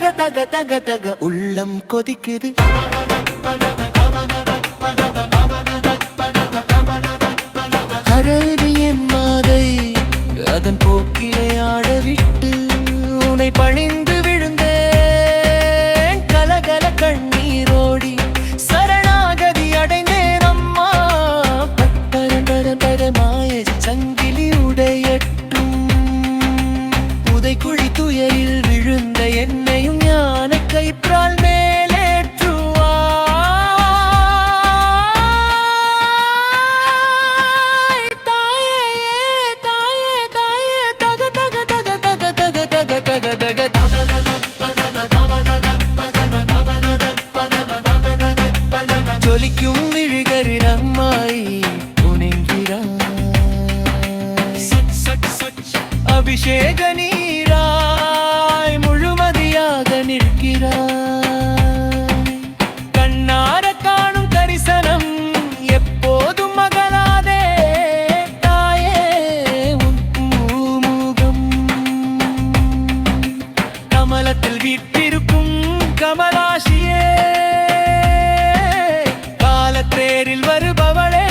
தக தக தக தக உள்ளம் கொதிக்குது. அதன் போக்கிலே ஆடவிட்டு உனை பழிந்து എന്നെയും ഞാൻ കൈപ്രാൾ ஜொலிக்கும் விழுகரின் அம்மாய் துணிங்கிறார் அபிஷேகனீ விட்டிருக்கும் கமலாசியே. காலத்தேரில் வருபவளே